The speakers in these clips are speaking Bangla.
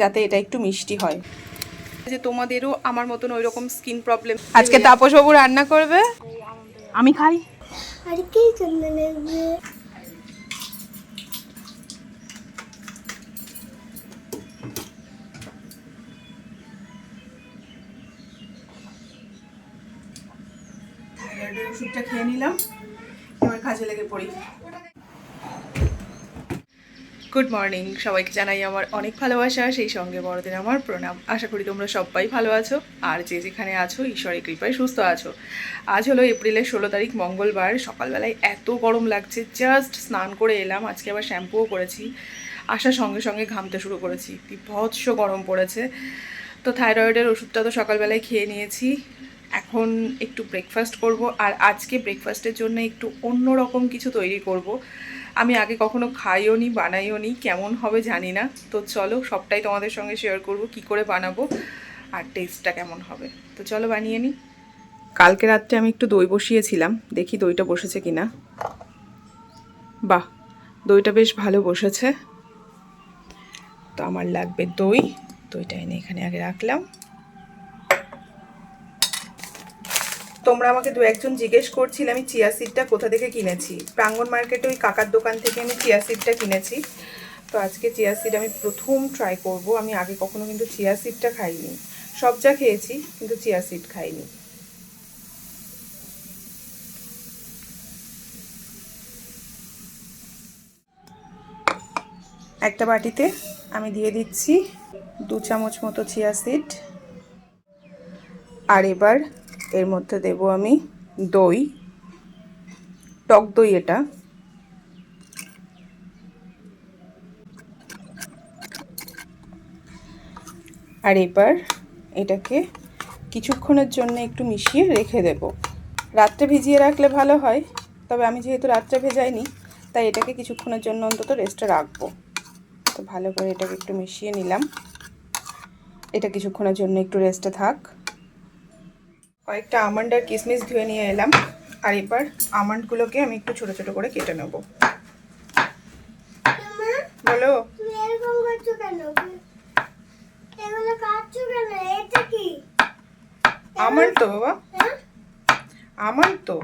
যাতে এটা একটু মিষ্টি হয়। যে তোমাদেরও আমার মতন ওই রকম স্কিন প্রবলেম আজকে তাপস বাবু রান্না করবে? আমি খাই। আর কি জন্য লাগবে ওষুধটা খেয়ে নিলাম। এবার কাজে লেগে পড়ি। গুড মর্নিং সবাইকে জানাই আমার অনেক ভালোবাসা, সেই সঙ্গে বড়দের আমার প্রণাম। আশা করি তোমরা সবাই ভালো আছো। আর যে যেখানে আছো, ঈশ্বরের কৃপায় সুস্থ আছো। আজ হলো এপ্রিলের ষোলো তারিখ, মঙ্গলবার। সকালবেলায় এত গরম লাগছে জাস্ট স্নান করে এলাম। আজকে আবার শ্যাম্পুও করেছি। আসার সঙ্গে সঙ্গে ঘামতে শুরু করেছি। বিভৎস গরম পড়েছে। তো থাইরয়েডের ওষুধটা তো সকালবেলায় খেয়ে নিয়েছি। এখন একটু ব্রেকফাস্ট করব। আর আজকে ব্রেকফাস্টের জন্য একটু অন্য রকম কিছু তৈরি করব। আমি আগে কখনো খাইও নি, বানাইও নি, কেমন হবে জানি না। তো চলো সবটাই তোমাদের সঙ্গে শেয়ার করব, কি করে বানাবো আর টেস্টটা কেমন হবে। তো চলো বানিয়ে নিই কালকে রাত্রে আমি একটু দই বসিয়েছিলাম, দেখি দইটা বসেছে কিনা। বাহ, দইটা বেশ ভালো বসেছে। তো আমার লাগবে দই, দইটা এনে এখানে আগে রাখলাম। তোমরা আমাকে দু একজন জিজ্ঞেস করছিলে আমি চিয়া সিডটা কোথা থেকে কিনেছি। প্রাঙ্গন মার্কেটে ওই কাকার দোকান থেকে আমি চিয়া সিডটা কিনেছি। তো আজকে চিয়া সিড আমি প্রথম ট্রাই করব। আমি আগে কখনো কিন্তু চিয়া সিডটা খাইনি। সব যা খেয়েছি, কিন্তু চিয়া সিড খাইনি। একটা বাটিতে আমি দিয়ে দিচ্ছি দু চামচ মতো চিয়া সিড আর এবার এর মধ্যে দেব আমি দই, টক দই এটা। আর এবার এটাকে কিছুক্ষণের জন্য একটু মিশিয়ে রেখে দেব। রাত্রে ভিজিয়ে রাখলে ভালো হয়, তবে আমি যেহেতু রাত্রে ভেজাইনি, তাই এটাকে কিছুক্ষণের জন্য অন্তত রেস্টে রাখব। তো ভালো করে এটাকে একটু মিশিয়ে নিলাম। এটা কিছুক্ষণের জন্য একটু রেস্টে থাক। কয়েকটা আমন্ড আর কিশমিশ ধুয়ে নিয়ে এলাম। আর এবার আমন্ডগুলোকে আমি একটু ছোট ছোট করে কেটে নেব। বলো। আমন্ড তো, বাবা। আমন্ড তো।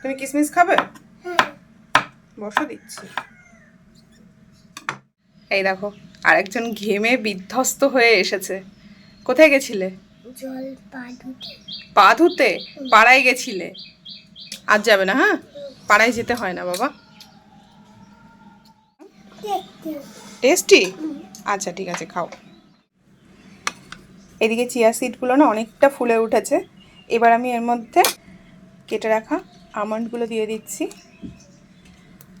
তুমি কিশমিশ খাবে? বসো দিচ্ছি। এই দেখো, আরেকজন ঘেমে বিধ্বস্ত হয়ে এসেছে। কোথায় গেছিলে? জল পা ধুতে। পা ধুতে? পাড়ায় গেছিলে। আজ যাবে না হ্যাঁ? পাড়ায় যেতে হয় না বাবা। টেস্টি? আচ্ছা ঠিক আছে খাও। এদিকে চিয়া সিডগুলো না অনেকটা ফুলে উঠেছে। এবার আমি এর মধ্যে কেটে রাখা আমন্ডগুলো দিয়ে দিচ্ছি।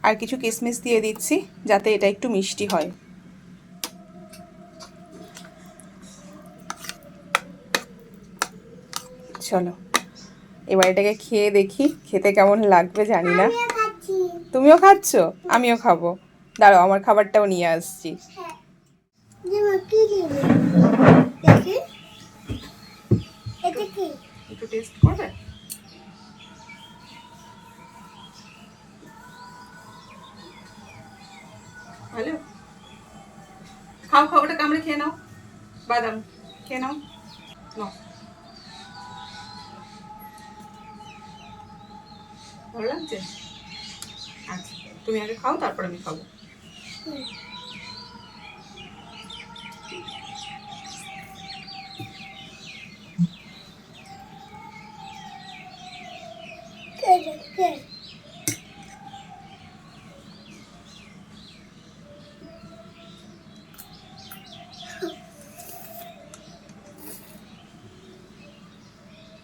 আর কিছু কিশমিশ দিয়ে দিচ্ছি যাতে এটা একটু মিষ্টি হয়। চলো। এবার এটাকে খেয়ে দেখি খেতে কেমন লাগবে জানি না। তুমিও খাচ্ছ? আমিও খাব। দাঁড়াও আমার খাবারটাও নিয়ে আসছি। হ্যাঁ। একটু টেস্ট করবে? ভালো খাও খাওয়াটা কামড়ে খেয়ে নাও। বাদাম খেয়ে নাও। নাও। ভালো লাগছে আচ্ছা তুমি আগে খাও তারপর আমি খাব?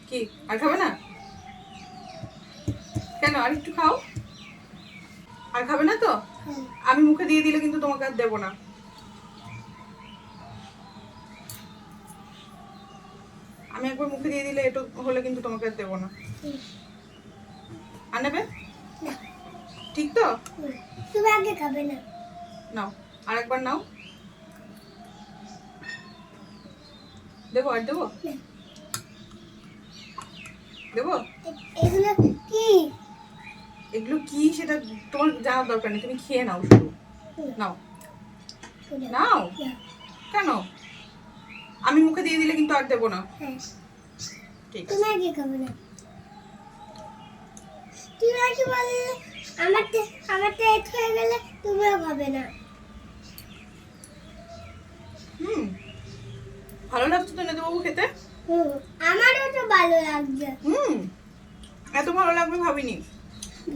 কি আর খাবে না কেন? আর একটু খাও। আর খাবে না তো? আমি মুখে দিয়ে দিলে কিন্তু তোমাকে আর দেবো না। আমি একবার মুখে দিয়ে দিলে এটো হলে কিন্তু তোমাকে আর দেবো না। আর নেবে? ঠিক তো? তুমি আগে খাবে না। নাও আর একবার নাও। দেবো আর দেবো? দেবো? এগুলো কি? এগুলো কি সেটা তোমার জানার দরকার নেই তুমি খেয়ে নাও শুধু। নাও। নাও? কেন? আমি মুখে দিয়ে দিলে কিন্তু আর দেবো না। ঠিক আছে। তুমি আগে খাবে না তুমি আগে বললে আমার তে- আমার টেস্ট হয়ে গেলে তুমিও খাবে না। হুম। ভালো লাগছে তো নেদুবাবু খেতে? হুম আমারও তো ভালো লাগছে। হুম। এত ভালো লাগবে ভাবিনি।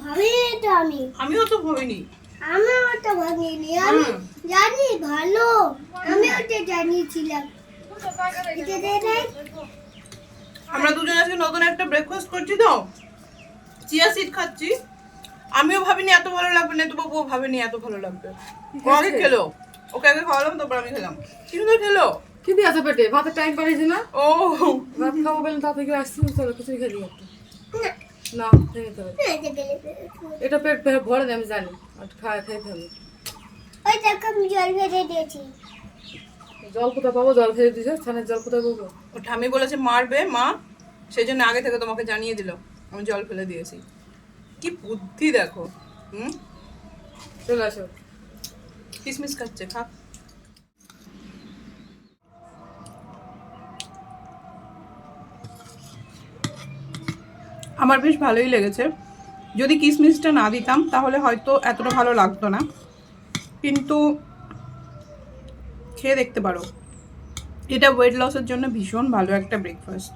ভাবিনি তো আমি। আমিও তো ভাবিনি। আমিও তো ভাবিনি। আমি হুম। জানি ভালো। আমিও তো জানিয়েছিলাম। আমরা দুজন আজকে নতুন একটা ব্রেকফাস্ট করছি তো। চিয়া সিড খাচ্ছি। আমিও ভাবিনি এত ভালো লাগবে নেদুবাবুও ভাবিনি এত ভালো লাগবে। ও আগে খেলো। ওকে আগে খাওয়ালাম তারপর আমি খেলাম। কি তো খেলো? কি দিয়ে আছে পেটে? ভাতের টাইম পাঠিয়েছে না? ও। ভাত খাব বললাম তা থেকে আসছি চলো খেলি একটু। না খেতে হবে না, এটা পেট ভরে দেয় আমি জানি আর খায় খাইতে হবে ওই দেখো আমি জল ভেজে দিয়েছি। জল কোথায় পাবো? জল খেয়ে দিছে স্থানের জল কোথায় পাবো? ও ঠামি বলেছে মারবে মা। সেই জন্য আগে থেকে তোমাকে জানিয়ে দিল আমি জল ফেলে দিয়েছি। কি বুদ্ধি দেখো হুম? চলে আসো। কিসমিস খাচ্ছে খা। আমার বেশ ভালোই লেগেছে। যদি কিসমিসটা না দিতাম, তাহলে হয়তো এতটা ভালো লাগতো না। কিন্তু খেয়ে দেখতে পারো। এটা ওয়েট লসের জন্য ভীষণ ভালো একটা ব্রেকফাস্ট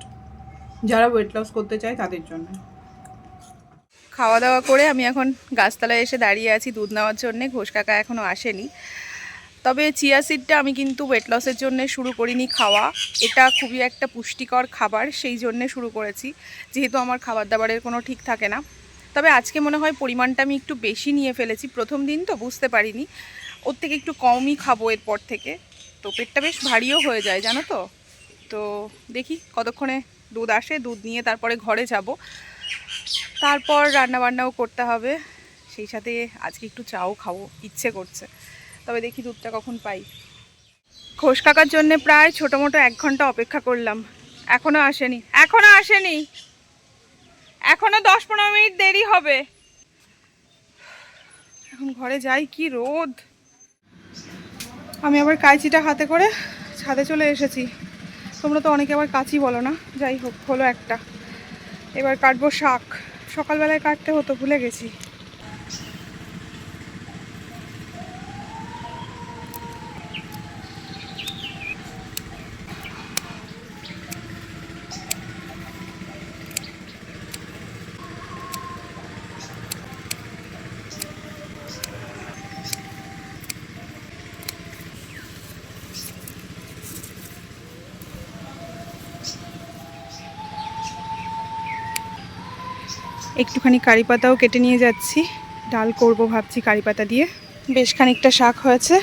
যারা ওয়েট লস করতে চায় তাদের জন্য। খাওয়া দাওয়া করে আমি এখন গাছতলায় এসে দাঁড়িয়ে আছি, দুধ নেওয়ার জন্যে। ঘোষ কাকা এখনও আসেনি। তবে চিয়া সিডটা আমি কিন্তু ওয়েট লসের জন্য শুরু করিনি খাওয়া। এটা খুবই একটা পুষ্টিকর খাবার, সেই জন্যে শুরু করেছি। যেহেতু আমার খাবার দাবারের কোনো ঠিক থাকে না। তবে আজকে মনে হয় পরিমাণটা আমি একটু বেশি নিয়ে ফেলেছি। প্রথম দিন তো বুঝতে পারিনি। ওর থেকে একটু কমই খাব এরপর থেকে। তো পেটটা বেশ ভারীও হয়ে যায়, জানো তো? তো দেখি কতক্ষণে দুধ আসে। দুধ নিয়ে তারপরে ঘরে যাব। তারপর রান্না বান্নাও করতে হবে। সেই সাথে আজকে একটু চাও খাব। ইচ্ছে করছে। তবে দেখি দুধটা কখন পাই। ঘোষ কাকার জন্য প্রায় ছোটো মোটো এক ঘণ্টা অপেক্ষা করলাম। এখনও আসেনি এখনও আসেনি। এখনও দশ পনেরো মিনিট দেরি হবে। এখন ঘরে যাই, কি রোদ। আমি আবার কাঁচিটা হাতে করে ছাদে চলে এসেছি। তোমরা তো অনেকে আবার কাঁচি বলো না। যাই হোক, হলো একটা। এবার কাটবো শাক। সকালবেলায় কাটতে হতো, ভুলে গেছি। একটুখানি কারি পাতাও কেটে নিয়ে যাচ্ছি। ডাল করব ভাবছি কারি পাতা দিয়ে। বেশ খানিকটা শাক হয়েছে,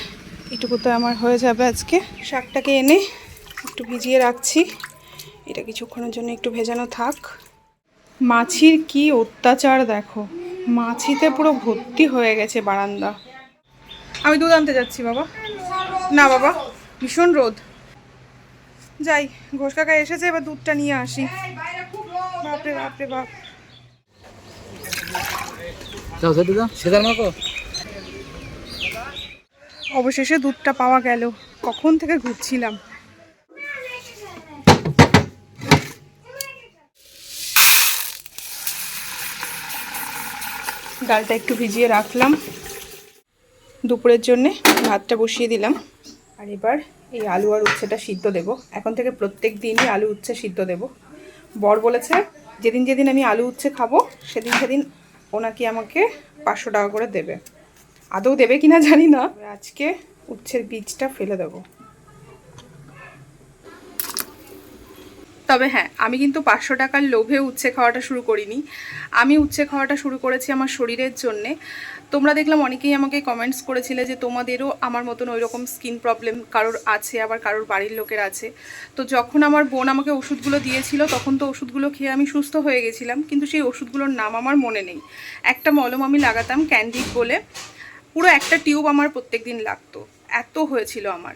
এটুকু তো আমার হয়ে যাবে আজকে। শাকটাকে এনে একটু ভিজিয়ে রাখছি। এটা কিছুক্ষণের জন্য একটু ভেজানো থাক। মাছির কি অত্যাচার দেখো। মাছিতে পুরো ভর্তি হয়ে গেছে বারান্দা। আমি দুধ আনতে যাচ্ছি, বাবা। না, বাবা, ভীষণ রোদ। যাই ঘোষ কাকা এসেছে, এবার দুধটা নিয়ে আসি। বাপরে বাপরে, বাপ যাও সেটা দাও সেদার মাকো অবশেষে দুধটা পাওয়া গেল। কখন থেকে ঘুরছিলাম। ডালটা একটু ভিজিয়ে রাখলাম। দুপুরের জন্যে ভাতটা বসিয়ে দিলাম। আর এবার এই আলু আর উচ্ছেটা সিদ্ধ দেব। এখন থেকে প্রত্যেক দিনই আলু উচ্ছে সিদ্ধ দেব। বর বলেছে, যেদিন যেদিন আমি আলু উচ্ছে খাব, সেদিন সেদিন ওনাকে আমাকে পাঁচশো টাকা করে দেবে। আদৌ দেবে কিনা জানি না। আজকে উচ্ছের বীজটা ফেলে দেবো। তবে হ্যাঁ আমি কিন্তু পাঁচশো টাকার লোভে উচ্ছে খাওয়াটা শুরু করিনি। আমি উচ্ছে খাওয়াটা শুরু করেছি আমার শরীরের জন্যে। তোমরা দেখলাম অনেকেই আমাকে কমেন্টস করেছিলে যে তোমাদেরও আমার মতন ওই রকম স্কিন প্রবলেম কারোর আছে, আবার কারোর বাড়ির লোকের আছে। তো যখন আমার বোন আমাকে ওষুধগুলো দিয়েছিল, তখন তো ওষুধগুলো খেয়ে আমি সুস্থ হয়ে গেছিলাম, কিন্তু সেই ওষুধগুলোর নাম আমার মনে নেই। একটা মলম আমি লাগাতাম ক্যান্ডিড বলে, পুরো একটা টিউব আমার প্রত্যেক দিন লাগতো। এত হয়েছিল আমার।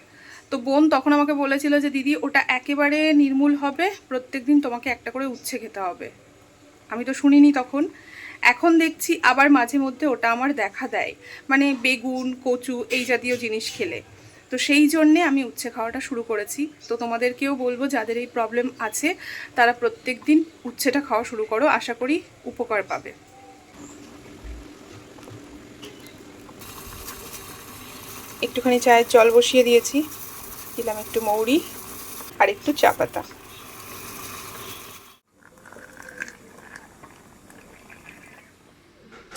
তো বোন তখন আমাকে বলেছিল যে, দিদি, ওটা একেবারে নির্মূল হবে প্রত্যেক দিন তোমাকে একটা করে উচ্ছে খেতে হবে। আমি তো শুনিনি তখন। এখন দেখছি আবার মাঝে মধ্যে ওটা আমার দেখা দেয়। মানে বেগুন, কচু এই জাতীয় জিনিস খেলে। তো সেই জন্যে আমি উচ্ছে খাওয়াটা শুরু করেছি। তো তোমাদেরকেও বলব, যাদের এই প্রবলেম আছে, তারা প্রত্যেক দিন উচ্ছেটা খাওয়া শুরু করো। আশা করি উপকার পাবে। একটুখানি চায়ের জল বসিয়ে দিয়েছি। দিলাম একটু মৌরি আর একটু চা পাতা।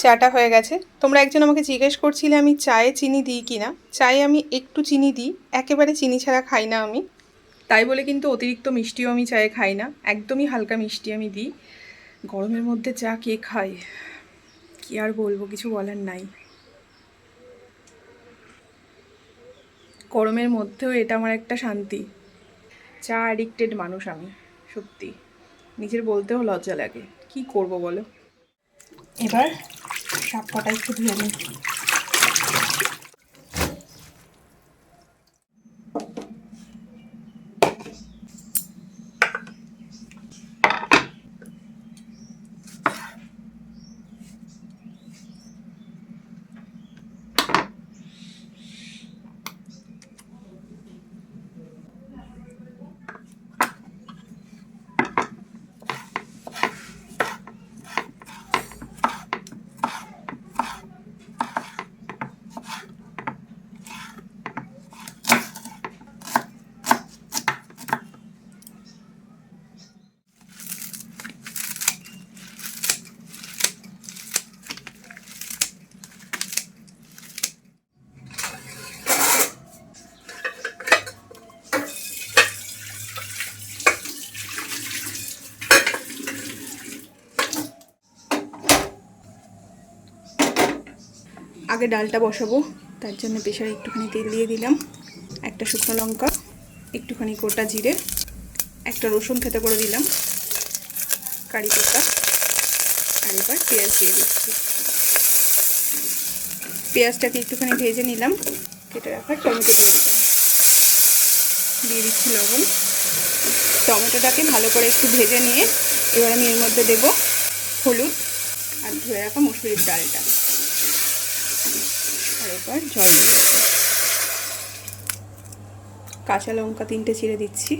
চাটা হয়ে গেছে। তোমরা একজন আমাকে জিজ্ঞেস করছিলে আমি চায়ে চিনি দিই কি না চায়ে আমি একটু চিনি দিই, একেবারে চিনি ছাড়া খাই না আমি। তাই বলে কিন্তু অতিরিক্ত মিষ্টিও আমি চায়ে খাই না, একদমই হালকা মিষ্টি আমি দিই। গরমের মধ্যে চা কে খায়? কি আর বলব, কিছু বলার নাই। গরমের মধ্যেও এটা আমার একটা শান্তি। চা অ্যাডিক্টেড মানুষ আমি, সত্যি। নিজের বলতেও লজ্জা লাগে। কি করব বলো? এবার সব কটা একটু ধুয়ে আগে ডালটা বসাবো, তার জন্য প্রেশারে একটুখানি তেল দিয়ে দিলাম, একটা শুকনো লঙ্কা, একটুখানি গোটা জিরে, একটা রসুন খেতে করে দিলাম, কারি পাতা, আর এবার পেঁয়াজ দিয়ে দিচ্ছি। পেঁয়াজটাকে একটুখানি ভেজে নিলাম, কেটে রাখার টমেটো দিয়ে দিলাম। দিয়ে দিচ্ছি লবণ। টমেটোটাকে ভালো করে একটু ভেজে নিয়ে, এবার আমি এর মধ্যে দেব হলুদ, আর ধরে রাখা মুসুরির ডালটা। আর এবার জল দিয়ে। কাঁচা লঙ্কা তিনটে ছিঁড়ে দিচ্ছি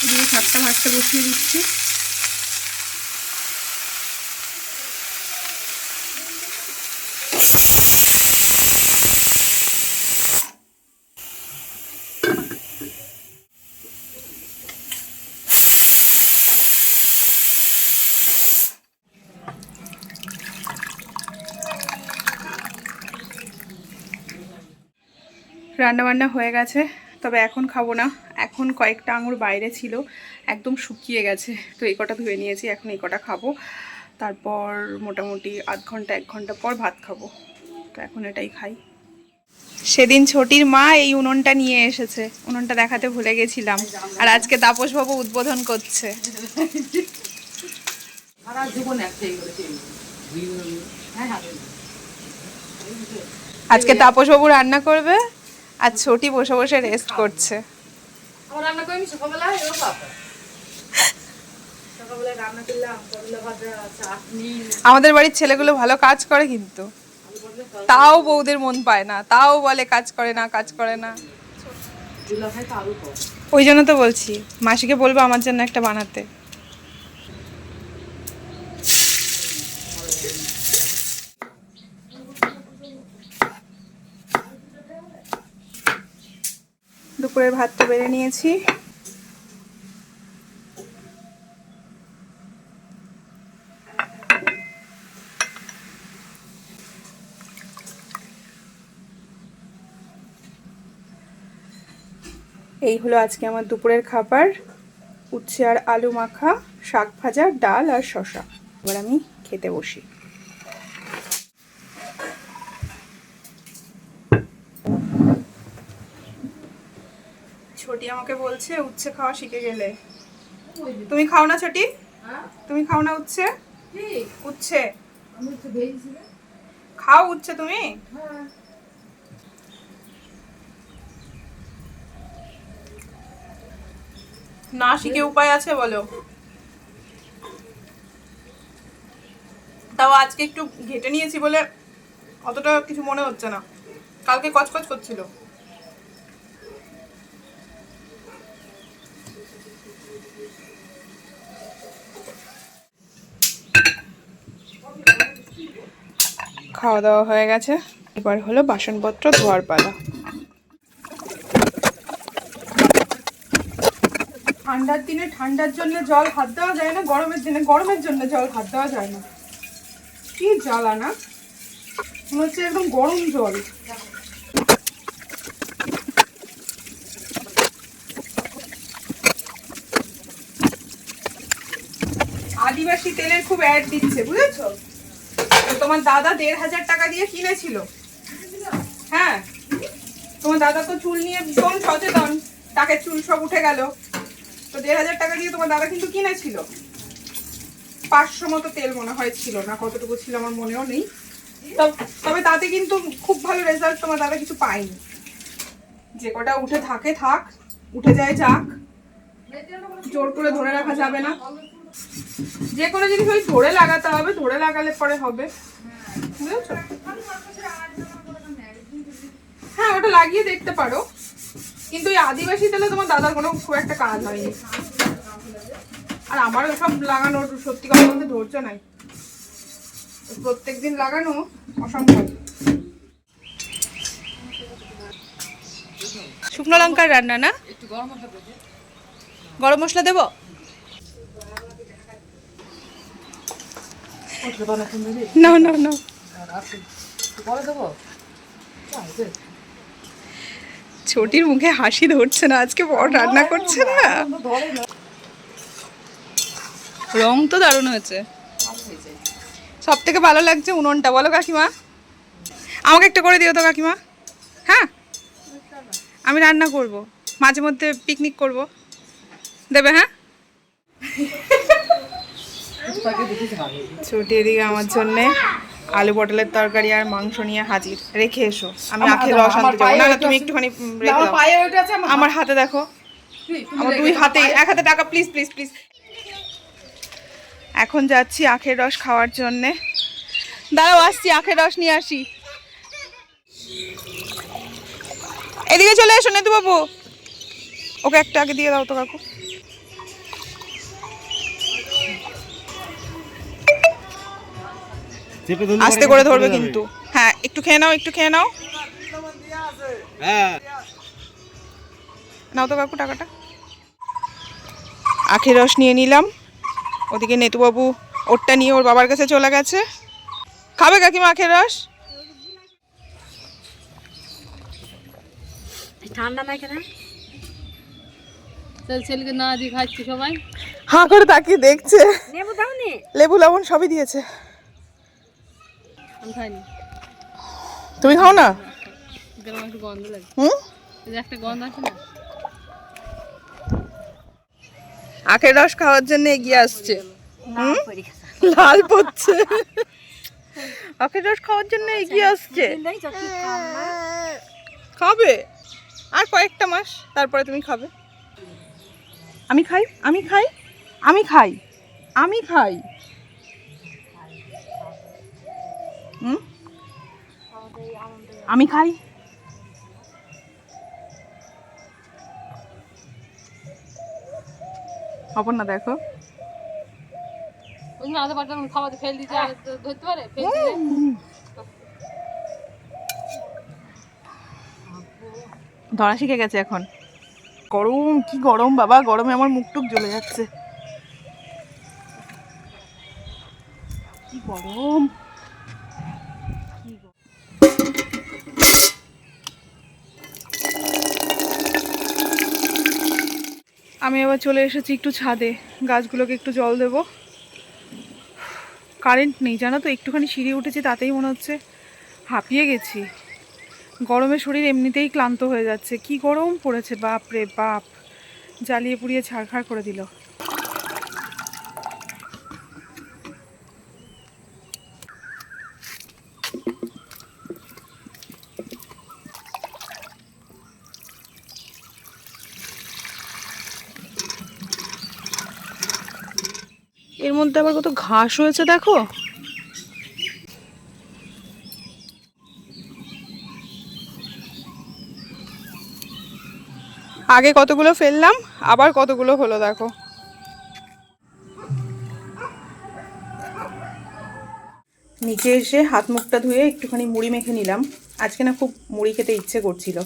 দিয়ে সাতটা ভাতটা বসিয়ে দিচ্ছি। রান্নাবান্না হয়ে গেছে তবে এখন খাব না। এখন কয়েকটা আঙুর বাইরে ছিল একদম শুকিয়ে গেছে। তো এই কটা ধুয়ে নিয়েছি এখন এই কটা খাব। তারপর মোটামুটি আধ ঘণ্টা এক ঘণ্টা পর ভাত খাব। তো এখন এটাই খাই। সেদিন ছোটির মা এই উনুনটা নিয়ে এসেছে। উনুনটা দেখাতে ভুলে গেছিলাম। আর আজকে তাপসবাবু উদ্বোধন করছে। হ্যাঁ হ্যাঁ আজকে তাপসবাবু রান্না করবে আর ছোটি বসে বসে রেস্ট করছে। আমার রান্না করিনি সকালবেলা বাবা সকালবেলায় রান্না করলাম সকালবেলা ভাজা চাটনি। আমাদের বাড়ির ছেলেগুলো ভালো কাজ করে কিন্তু। তাও বউদের মন পায় না তাও বলে কাজ করে না কাজ করে না। ওই জন্য তো বলছি মাসিকে বলব আমার জন্য একটা বানাতে। দুপুরের ভাত তো বেড়ে নিয়েছি। এই হলো আজকে আমার দুপুরের খাবার। উচ্ছে আর আলু মাখা, শাক ভাজা, ডাল আর শশা এবার আমি খেতে বসি। আমাকে বলছে উচ্ছে খাওয়া শিখে গেলে। তুমি খাও না ছোটি? হ্যাঁ। তুমি খাও না উচ্ছে? উচ্ছে। খাও উচ্ছে তুমি? হ্যাঁ। না শিখে উপায় আছে বলো। তাও আজকে একটু ঘেটে নিয়েছি বলে অতটা কিছু মনে হচ্ছে না। কালকে কচকচ করছিল। খাওয়া দাওয়া হয়ে গেছে। এবার হলো বাসনপত্র ধোয়ার পালা ঠান্ডার দিনে ঠান্ডার জন্য জল হাত দেওয়া যায় না, গরমের দিনে গরমের জন্য জল হাত দেওয়া যায় না। কি জ্বালা না? মনে হচ্ছে একদম গরম জল। আদিবাসী তেলের খুব অ্যাড দিচ্ছে, বুঝেছ? তোমার দাদা দেড় হাজার টাকা দিয়ে কিনেছিল। হ্যাঁ? তোমার দাদা তো চুল নিয়ে ভীষণ সচেতন। তাকে চুল সব উঠে গেল। তো দেড় হাজার টাকা দিয়ে তোমার দাদা কিন্তু কিনেছিল। পাঁচশো মতো তেল মনে হয় ছিল না, কতটুকু ছিল আমার মনেও নেই। তবে তাতে কিন্তু খুব ভালো রেজাল্ট তোমার দাদা কিছু পায়নি। যে কটা উঠে থাকে থাক, উঠে যায় যাক। জোর করে ধরে রাখা যাবে না। যে কোনো জিনিস ওই ধরে লাগাতে হবে ধরে লাগালে পরে হবে। বুঝেছ? হ্যাঁ ওটা লাগিয়ে দেখতে পারো। কিন্তু এই আদিবাসী তেলে তোমার দাদার কোনো খুব একটা কাজ হয়নি। আর আমার ওসব লাগানোর সত্যি কথা বলতে ধৈর্য নাই। প্রত্যেকদিন লাগানো অসম্ভব। শুকনো লঙ্কার রান্না না? গরম মশলা দেবো গরম মশলা দেবো ওটা বানা তুমি দেবে না না না আর আছে একটু পরে দেবো আছে ছোটির মুখে হাসি ধরছে না, আজকে বড় রান্না করছে না। রং তো দারুণ হয়েছে। সব থেকে ভালো লাগছে উনুনটা, বলো কাকিমা। আমাকে একটা করে দিও তো কাকিমা। হ্যাঁ? আমি রান্না করব, মাঝে মধ্যে পিকনিক করব। দেবে হ্যাঁ? ছোটি এদিকে আমার জন্যে আলু পটলের তরকারি আর মাংস নিয়ে হাজির। রেখে এসো। আমি আখের রস আনতে যাব। না না তুমি একটুখানি রেখে আমার দাও। আমার হাতে দেখো। তুমি আমার দুই হাতে এক হাতে টাকা প্লিজ প্লিজ প্লিজ এখন যাচ্ছি আখের রস খাওয়ার জন্যে। দাঁড়াও আসছি আখের রস নিয়ে আসি। এদিকে চলে এসো নেতু বাবু ওকে একটা আগে দিয়ে দাও তো কাকু। আস্তে করে ধরবে কিন্তু। হ্যাঁ একটু খেয়ে নাও একটু খেয়ে নাও। হ্যাঁ। নাও তো কাকু টাকাটা। আখের রস নিয়ে নিলাম। ওদিকে নেতুবাবু ওরটা নিয়ে ওর বাবার কাছে চলে গেছে। খাবে কাকিমা আখের রস? ঠান্ডা নাই কেন? ছেলেকে না দিয়ে খাচ্ছি সবাই। হাঁ করে তাকিয়ে দেখছে। দাও লেবু লবণ সবই দিয়েছে। আমি খাইনি। তুমি খাও না? যেরকম একটু গন্ধ লাগে। হুম? একটা গন্ধ আছে না? আখের রস খাওয়ার জন্য এগিয়ে আসছে। হুম? লাল পড়ছে। আখের রস খাওয়ার জন্য এগিয়ে আসছে। খাবে। আর কয়েকটা মাস তারপরে তুমি খাবে। আমি খাই আমি খাই আমি খাই আমি খাই। হুম? আমি খাই। হব না দেখো ফেল দিতে ধরতে পারে? ধরা শিখে গেছে এখন। গরম কি গরম বাবা গরমে আমার মুখ টুক জ্বলে যাচ্ছে। কি গরম। আমি আবার চলে এসেছি একটু ছাদে। গাছগুলোকে একটু জল দেব। কারেন্ট নেই, জানো তো, একটুখানি সিঁড়ি উঠেছি, তাতেই মনে হচ্ছে হাঁপিয়ে গেছি। গরমে শরীর এমনিতেই ক্লান্ত হয়ে যাচ্ছে। কি গরম পড়েছে বাপ রে বাপ! জ্বালিয়ে পুড়িয়ে ছাড়খাড় করে দিল। এর মধ্যে আবার কত ঘাস হয়েছে, দেখো। আগে কতগুলো ফেললাম, আবার কতগুলো হলো, দেখো। নিচে এসে হাত মুখটা ধুয়ে একটুখানি মুড়ি মেখে নিলাম। আজকে না খুব মুড়ি খেতে ইচ্ছে করছিল।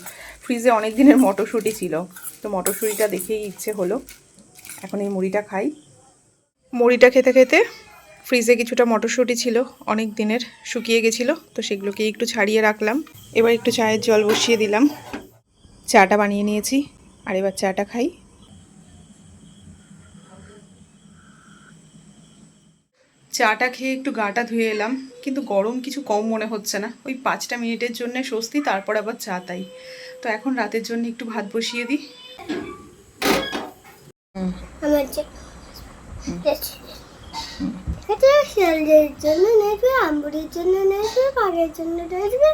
ফ্রিজে অনেক দিনের মটরশুঁটি ছিল। তো মটরশুঁটিটা দেখেই ইচ্ছে হলো। এখন এই মুড়িটা খাই। মুড়িটা খেতে খেতে ফ্রিজে কিছুটা মটরশুঁটি ছিল, অনেক দিনের, শুকিয়ে গেছিল, তো সেগুলোকে একটু ছাড়িয়ে রাখলাম। এবার একটু চায়ের জল বসিয়ে দিলাম। চাটা বানিয়ে নিয়েছি, আর এবার চাটা খাই। চাটা খেয়ে একটু গাটা ধুয়ে এলাম, কিন্তু গরম কিছু কম মনে হচ্ছে না। ওই পাঁচটা মিনিটের জন্য স্বস্তি, তারপর আবার চা তাই। তো এখন রাতের জন্য একটু ভাত বসিয়ে দিই। এটা শিয়ালদের জন্য নেবে আম্বুরির জন্য নেবে বাঘের জন্য নেবে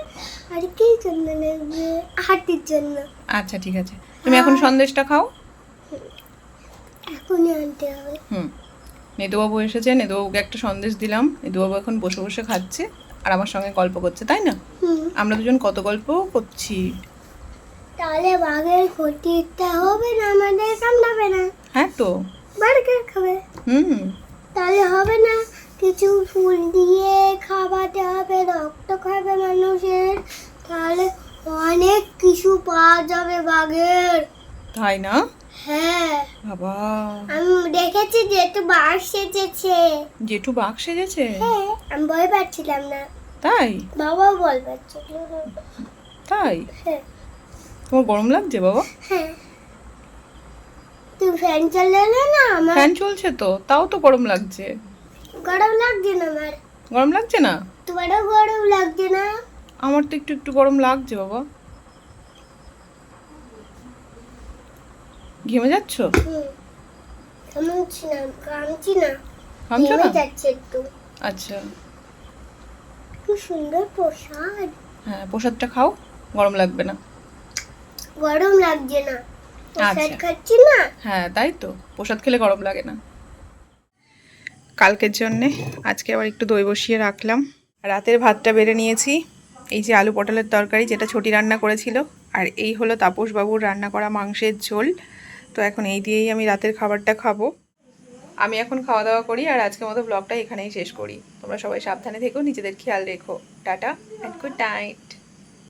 আর কি জন্য নেবে? হাতির জন্য। আচ্ছা ঠিক আছে। তুমি এখন সন্দেশটা খাও। এখনই আনতে হবে। হুম। নেদুবাবু এসেছে নেদুবাবুকে একটা সন্দেশ দিলাম। নেদুবাবু এখন বসে বসে খাচ্ছে আর আমার সঙ্গে গল্প করছে তাই না? আমরা দুজন কত গল্প করছি? তাহলে বাঘের ক্ষতিটা হবে না আমাদের কামড়াবে না। হ্যাঁ তো। বার্গার খাবে। হুম। তাহলে হবে না কিছু ফুল দিয়ে খাওয়াতে হবে রক্ত খাবে মানুষের তাহলে অনেক কিছু পাওয়া যাবে বাঘের। তাই না? হ্যাঁ। বাবা। আমি দেখেছি যে একটু বাঘ সেজেছে। জেঠু বাঘ সেজেছে? হ্যাঁ আমি ভয় পাচ্ছিলাম না। তাই? বাবাও বল পাচ্ছিল। তাই? হ্যাঁ। তোমার গরম লাগছে বাবা? হ্যাঁ। তুমি ফ্যান চালালে না আমার ফ্যান চলছে তো তাও তো গরম লাগছে। গরম লাগছে না আমার। গরম লাগছে না? তোমারও গরম লাগছে না? আমার তো একটু একটু গরম লাগছে বাবা। ঘেমে যাচ্ছ? ঘামছি না ঘামছি না। ঘামছো না? যাচ্ছে একটু। আচ্ছা। কি সুন্দর প্রসাদ। হ্যাঁ প্রসাদটা খাও গরম লাগবে না। গরম লাগছে না। প্রসাদ আচ্ছা। খাচ্ছি না? হ্যাঁ তাই তো। প্রসাদ খেলে গরম লাগে না। কালকের জন্যে আজকে আবার একটু দই বসিয়ে রাখলাম। রাতের ভাতটা বেড়ে নিয়েছি। এই যে আলু পটলের তরকারি যেটা ছোটি রান্না করেছিল। আর এই হলো তাপসবাবুর রান্না করা মাংসের ঝোল। তো এখন এই দিয়েই আমি রাতের খাবারটা খাব। আমি এখন খাওয়া দাওয়া করি আর আজকের মতো ব্লগটা এখানেই শেষ করি। তোমরা সবাই সাবধানে থেকো নিজেদের খেয়াল রেখো। Tata and good night